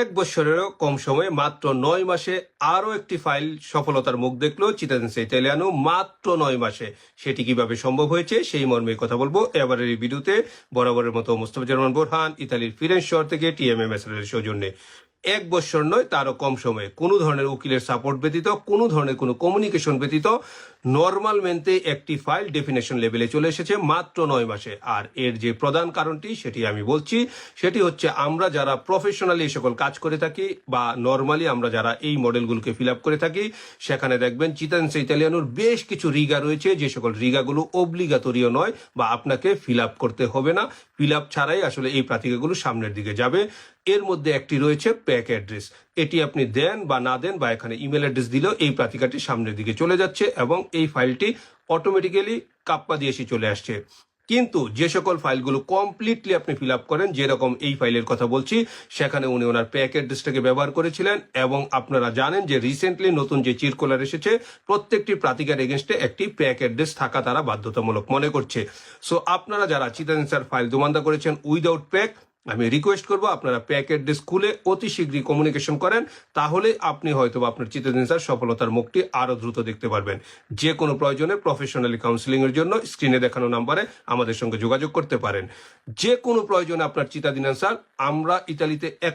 এক বছরেরও কম সময়ে মাত্র নয় মাসে আরও একটি ফাইল সফলতার মুখ দেখল চিতাদেন্সে ইতালিয়ানো মাত্র নয় মাসে। সেটি কীভাবে সম্ভব হয়েছে সেই মর্মে কথা বলব। এবারের এই ভিডিওতে বরাবরের মতো মোস্তফা জার্মান বোরহান, ইতালির ফিরেন শহর থেকে টিএমএম এর সৌজন্যে। এক বছর নয়, তারও কম সময়ে। কোনো ধরনের উকিলের সাপোর্ট ব্যতীত, কোনো ধরনের কোনো কমিউনিকেশন ব্যতীত নর্মাল মেনতে একটি ফাইল ডেফিনেশন লেভেলে চলে এসেছে মাত্র নয় মাসে। আর এর যে প্রধান কারণটি, সেটি আমি বলছি, সেটি হচ্ছে আমরা যারা প্রফেশনালি এই সকল কাজ করে থাকি বা নর্মালি আমরা যারা এই মডেলগুলোকে ফিল আপ করে থাকি, সেখানে দেখবেন চিতানসে ইতালিয়ানোর বেশ কিছু রিগা রয়েছে। যে সকল রিগাগুলো অব্লিগাতরীয় নয় বা আপনাকে ফিল আপ করতে হবে না। ফিল আপ ছাড়াই আসলে এই প্রাতিকাগুলো সামনের দিকে যাবে। এর মধ্যে একটি রয়েছে প্যাক অ্যাড্রেস। এটি আপনি দেন বা না দেন বা এখানে ইমেল অ্যাড্রেস দিলেও এই প্রাতিকাটি সামনের দিকে চলে যাচ্ছে এবং এই ফাইলটি অটোমেটিক্যালি কাপ্পা দিয়ে এসে চলে আসছে। কিন্তু যে সকল ফাইলগুলো কমপ্লিটলি আপনি ফিল আপ করেন, যেরকম এই ফাইলের কথা বলছি, সেখানে উনি ওনার প্যাক অ্যাড্রেসটাকে ব্যবহার করেছিলেন এবং আপনারা জানেন যে রিসেন্টলি নতুন যে চিরকুলার এসেছে, প্রত্যেকটি প্রাতিকার এগেনস্টে একটি প্যাক অ্যাড্রেস থাকা তারা বাধ্যতামূলক মনে করছে। সো আপনারা যারা চিতানসার ফাইল জমান্দা করেছেন উইদাউট প্যাক আমি রিকোয়েস্ট করব আপনারা প্যাকেট স্কুলে অতি শীঘ্রই কমিউনিকেশন করেন, তাহলে আপনি হয়তো আপনার স্যার সফলতার মুখটি আরও দ্রুত দেখতে পারবেন। যে কোনো প্রয়োজনে প্রফেশনালি কাউন্সিলিং এর জন্য স্ক্রিনে দেখানো নাম্বারে আমাদের সঙ্গে যোগাযোগ করতে পারেন। যে কোনো প্রয়োজনে আপনার চিতাদিন স্যার আমরা ইতালিতে এক